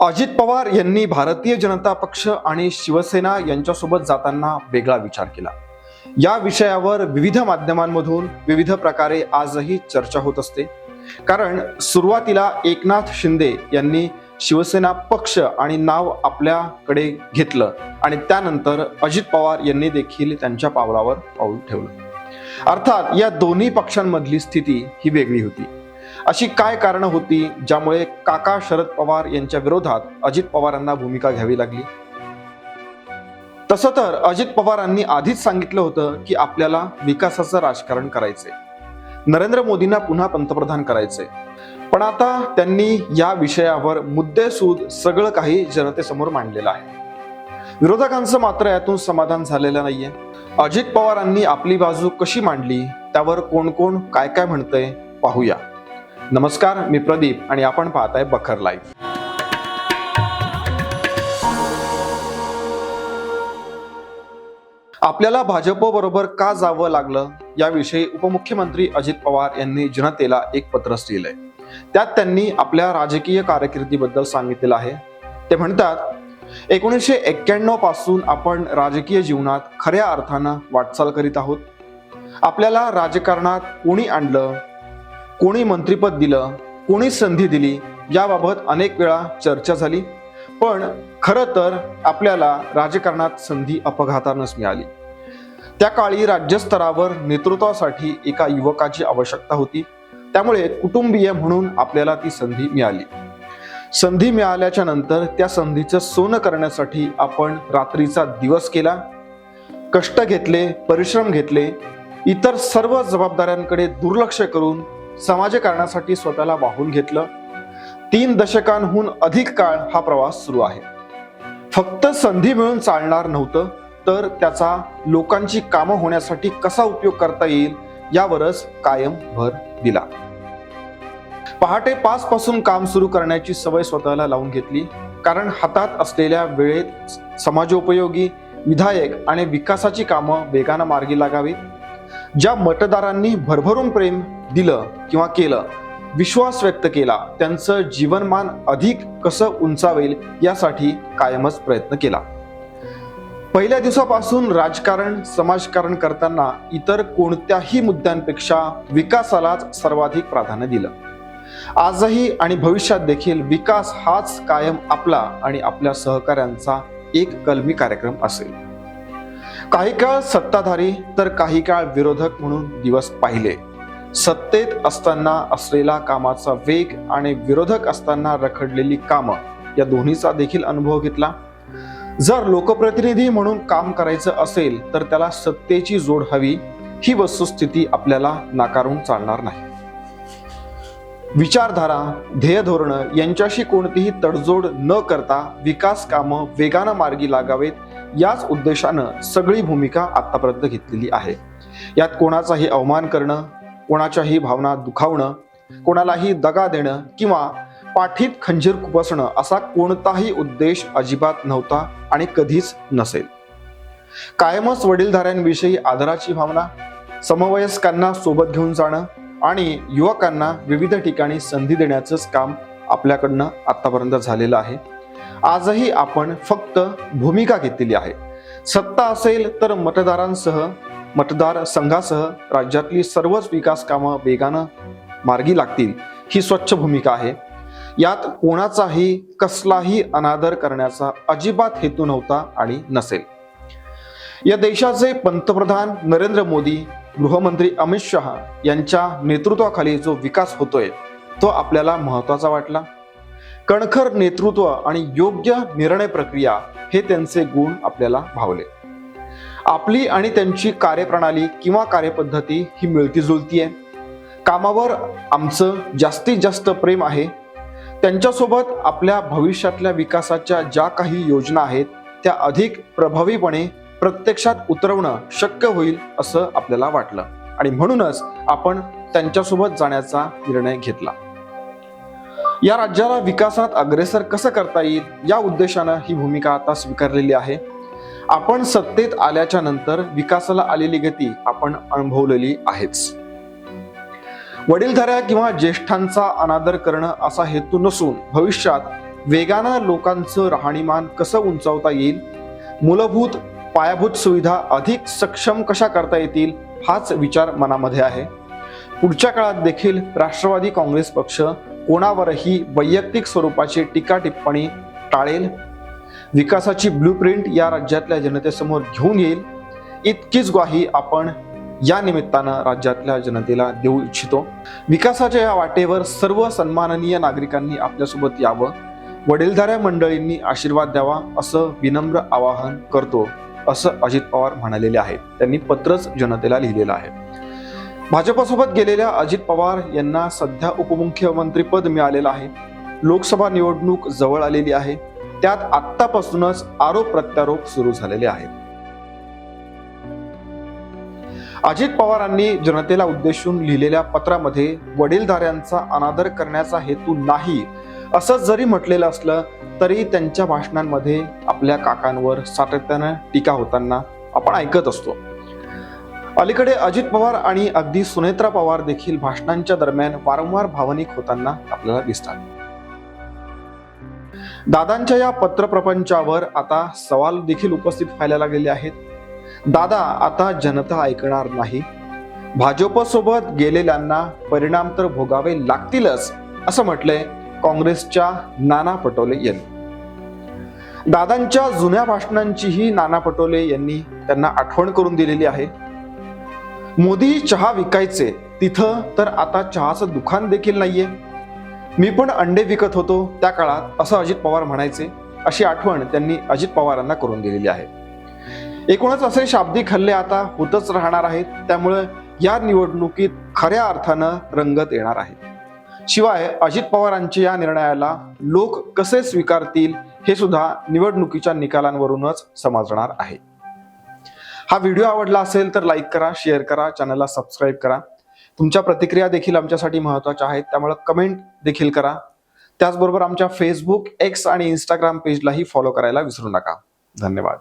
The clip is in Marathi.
अजित पवार यांनी भारतीय जनता पक्ष आणि शिवसेना यांच्यासोबत जाताना वेगळा विचार केला. या विषयावर विविध माध्यमांमधून विविध प्रकारे आजही चर्चा होत असते. कारण सुरुवातीला एकनाथ शिंदे यांनी शिवसेना पक्ष आणि नाव आपल्याकडे घेतलं आणि त्यानंतर अजित पवार यांनी देखील त्यांच्या पावलावर पाऊल ठेवलं. अर्थात या दोन्ही पक्षांमधली स्थिती ही वेगळी होती. अशी काय कारणं होती ज्यामुळे काका शरद पवार यांच्या विरोधात अजित पवारांना भूमिका घ्यावी लागली? तसं तर अजित पवारांनी आधीच सांगितलं होतं की आपल्याला विकासाचं राजकारण करायचंय. नरेंद्र मोदींना पुन्हा पंतप्रधान करायचंय. पण आता त्यांनी या विषयावर मुद्देसूद सगळं काही जनतेसमोर मांडलेलं आहे. विरोधकांचं मात्र यातून समाधान झालेलं नाहीये. अजित पवारांनी आपली बाजू कशी मांडली? त्यावर कोण कोण काय काय म्हणतंय? पाहूया. नमस्कार मी प्रदीप आणि आपण पाहताय बखर लाईव्ह. आपल्याला भाजप बरोबर का जावं लागलं? याविषयी उपमुख्यमंत्री अजित पवार यांनी जनतेला एक पत्रच लिहिलंय. त्यात त्यांनी आपल्या राजकीय कारकिर्दीबद्दल सांगितलेलं आहे. ते म्हणतात एकोणीसशे एक्क्याण्णवपासून आपण राजकीय जीवनात खऱ्या अर्थानं वाटचाल करीत आहोत. आपल्याला राजकारणात कोणी आणलं? कोणी मंत्रिपद दिलं कोणी संधी दिली याबाबत अनेक वेळा चर्चा झाली. पण खरं तर आपल्याला राजकारणात संधी अपघातानच मिळाली. त्या काळी राज्यस्तरावर नेतृत्वासाठी एका युवकाची आवश्यकता होती. त्यामुळे कुटुंबीय म्हणून आपल्याला ती संधी मिळाली. संधी मिळाल्याच्या नंतर त्या संधीचं सोनं करण्यासाठी आपण रात्रीचा दिवस केला. कष्ट घेतले परिश्रम घेतले इतर सर्व जबाबदाऱ्यांकडे दुर्लक्ष करून समाजकारणासाठी स्वतःला वाहून घेतलं. तीन दशकांहून अधिक काळ हा प्रवास सुरू आहे. फक्त संधी मिळून चालणार नव्हतं तर त्याचा लोकांची कामं होण्यासाठी कसा उपयोग करता येईल यावरच कायम भर दिला. पहाटे पाच पासून काम सुरू करण्याची सवय स्वतःला लावून घेतली कारण हातात असलेल्या वेळेत समाजोपयोगी विधायक आणि विकासाची कामं वेगानं मार्गी लागावीत. ज्या मतदारांनी भरभरून प्रेम दिलं किंवा केलं विश्वास व्यक्त केला त्यांचं जीवनमान अधिक कसं उंचावेल यासाठी कायमच प्रयत्न केला. पहिल्या दिवसापासून राजकारण समाजकारण करताना इतर कोणत्याही मुद्द्यांपेक्षा विकासालाच सर्वाधिक प्राधान्य दिलं. आजही आणि भविष्यात देखील विकास हाच कायम आपला आणि आपल्या सहकाऱ्यांचा एक कलमी कार्यक्रम असेल. काही काळ सत्ताधारी तर काही काळ विरोधक म्हणून दिवस पाहिले. सत्तेत असताना असलेला कामाचा वेग आणि विरोधक असताना रखडलेली कामं या दोन्हीचा देखील अनुभव घेतला. जर लोकप्रतिनिधी म्हणून काम करायचं असेल तर त्याला सत्तेची जोड हवी. ही वस्तुस्थिती आपल्याला नाकारून चालणार नाही. विचारधारा ध्येय धोरणं यांच्याशी कोणतीही तडजोड न करता विकास कामं वेगानं मार्गी लागावेत याच उद्देशानं सगळी भूमिका आतापर्यंत घेतलेली आहे. यात कोणाचाही अवमान करणं कोणाच्याही भावना दुखावणं कोणालाही दगा देणं किंवा पाठीत खंजीर खुपसणं असा कोणताही उद्देश अजिबात नव्हता आणि कधीच नसेल. कायमच वडीलधाऱ्यांविषयी आदराची भावना समवयस्कांना सोबत घेऊन जाणं आणि युवकांना विविध ठिकाणी संधी देण्याचंच काम आपल्याकडनं आतापर्यंत झालेलं आहे. आजही आपण फक्त भूमिका घेतलेली आहे. सत्ता असेल तर मतदारांसह मतदार संघासह राज्यातली सर्वच विकास कामं वेगानं मार्गी लागतील ही स्वच्छ भूमिका आहे. यात कोणाचाही कसलाही अनादर करण्याचा अजिबात हेतू नव्हता आणि नसेल. या देशाचे पंतप्रधान नरेंद्र मोदी गृहमंत्री अमित शहा यांच्या नेतृत्वाखाली जो विकास होतोय तो आपल्याला महत्त्वाचा वाटला. कणखर नेतृत्व आणि योग्य निर्णय प्रक्रिया हे त्यांचे गुण आपल्याला भावले. आपली आणि त्यांची कार्यप्रणाली किंवा कार्यपद्धती ही मिळती जुळती आहे कामावर आमचं जास्तीत जास्त प्रेम आहे. त्यांच्यासोबत आपल्या भविष्यातल्या विकासाच्या ज्या काही योजना आहेत त्या अधिक प्रभावीपणे प्रत्यक्षात उतरवणं शक्य होईल असं आपल्याला वाटलं. आणि म्हणूनच आपण त्यांच्यासोबत जाण्याचा निर्णय घेतला. या राज्याला विकासात अग्रेसर कसं करता येईल या उद्देशानं ही भूमिका आता स्वीकारलेली आहे. आपण सत्तेत आल्याच्यानंतर विकासाला आलेली गती आपण अनुभवलेली आहेच. वडीलधाऱ्या किंवा ज्येष्ठांचा अनादर करणं असा हेतू नसून भविष्यात वेगानं लोकांचं राहणीमान कसं उंचावता येईल? मूलभूत पायाभूत सुविधा अधिक सक्षम कशा करता येतील हाच विचार मनामध्ये आहे. पुढच्या काळात देखील राष्ट्रवादी काँग्रेस पक्ष कोणावरही वैयक्तिक स्वरूपाची टीका टिप्पणी टाळेल? विकासाची ब्लूप्रिंट या राज्यातल्या जनतेसमोर घेऊन येईल. इतकीच ग्वाही आपण या निमित्तानं राज्यातल्या जनतेला देऊ इच्छितो. विकासाच्या या वाटेवर सर्व सन्माननीय नागरिकांनी आपल्यासोबत यावं. वडीलधाऱ्या मंडळींनी आशीर्वाद द्यावा असं विनम्र आवाहन करतो असं अजित पवार म्हणालेले आहेत. त्यांनी पत्रच जनतेला लिहिलेलं आहे. भाजपसोबत गेलेल्या अजित पवार यांना सध्या उपमुख्यमंत्रीपद मिळालेलं आहे. लोकसभा निवडणूक जवळ आलेली आहे. त्यात आत्तापासूनच आरोप प्रत्यारोप सुरू झालेले आहेत. अजित पवारांनी जनतेला उद्देशून लिहिलेल्या पत्रामध्ये वडीलधाऱ्यांचा अनादर करण्याचा हेतू नाही असं जरी म्हटलेलं असलं तरी त्यांच्या भाषणांमध्ये आपल्या काकांवर सातत्यानं टीका होताना आपण ऐकत असतो. अलीकडे अजित पवार आणि अगदी सुनेत्रा पवार देखील भाषणांच्या दरम्यान वारंवार भावनिक होताना आपल्याला दिसतात. दादांच्या या पत्रप्रपंचावर आता सवाल देखील उपस्थित व्हायला लागलेले आहेत. दादा आता जनता ऐकणार नाही. भाजपसोबत गेलेल्यांना परिणाम तर भोगावे लागतीलच असं म्हटलंय काँग्रेसच्या नाना पटोले यांनी. दादांच्या जुन्या भाषणांचीही नाना पटोले यांनी त्यांना आठवण करून दिलेली आहे. मोदी चहा विकायचे तिथं तर आता चहाचं दुकान देखील नाहीये. मी पण अंडे विकत होतो त्या काळात असं अजित पवार म्हणायचे अशी आठवण त्यांनी अजित पवारांना करून दिलेली आहे. एकूणच असे शाब्दिक हल्ले आता होतच राहणार आहेत त्यामुळे या निवडणुकीत खऱ्या अर्थानं रंगत येणार आहे. शिवाय अजित पवारांच्या या निर्णयाला लोक कसे स्वीकारतील हे सुद्धा निवडणुकीच्या निकालांवरूनच समजणार आहे. हा व्हिडिओ आवडला असेल तर लाईक करा शेअर करा चॅनलला सबस्क्राईब करा. तुमच्या प्रतिक्रिया देखील आमच्यासाठी महत्त्वाच्या आहेत. त्यामुळे कमेंट देखील करा. त्याचबरोबर आमच्या फेसबुक एक्स आणि इंस्टाग्राम पेजलाही फॉलो करायला विसरू नका. धन्यवाद.